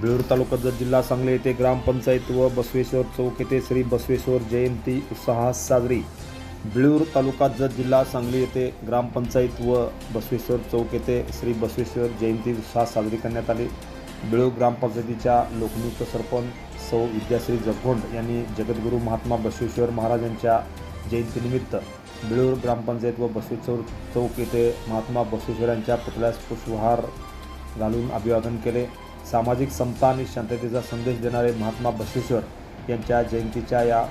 बिळूर तालुका जर जिल्हा सांगली येथे ग्रामपंचायत व बसवेश्वर चौक येथे श्री बसवेश्वर जयंती उत्साहात साजरी. बिळूर तालुका जत जिल्हा सांगली येथे ग्रामपंचायत व बसवेश्वर चौक येथे श्री बसवेश्वर जयंती उत्साहात साजरी करण्यात आली. बिळूर ग्रामपंचायतीच्या लोकनियुक्त सरपंच सौ विद्याश्री जगभोंड यांनी जगद्गुरू महात्मा बसवेश्वर महाराजांच्या जयंतीनिमित्त बिळूर ग्रामपंचायत व बसवेश्वर चौक येथे महात्मा बसवेश्वरांच्या पुतळ्यास पुष्पहार घालून अभिवादन केले. सामाजिक समता आणि शांततेचा संदेश देणारे महात्मा बसवेश्वर यांच्या जयंतीच्या या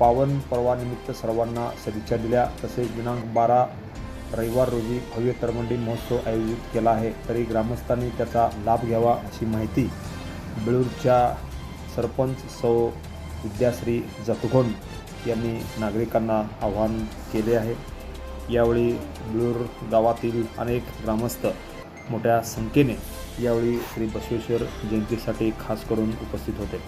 पावन पर्वानिमित्त सर्वांना सदिच्छा दिल्या. तसेच दिनांक बारा रविवार रोजी भव्य तरमंडी महोत्सव आयोजित केला आहे. तरी ग्रामस्थांनी त्याचा लाभ घ्यावा अशी माहिती बेळूरच्या सरपंच सौ विद्याश्री जतघोंड यांनी नागरिकांना आवाहन केले आहे. यावेळी बेळूर गावातील अनेक ग्रामस्थ मोठ्या संख्येने यावेळी श्री बसवेश्वर जयंतीसाठी खास करून उपस्थित होते.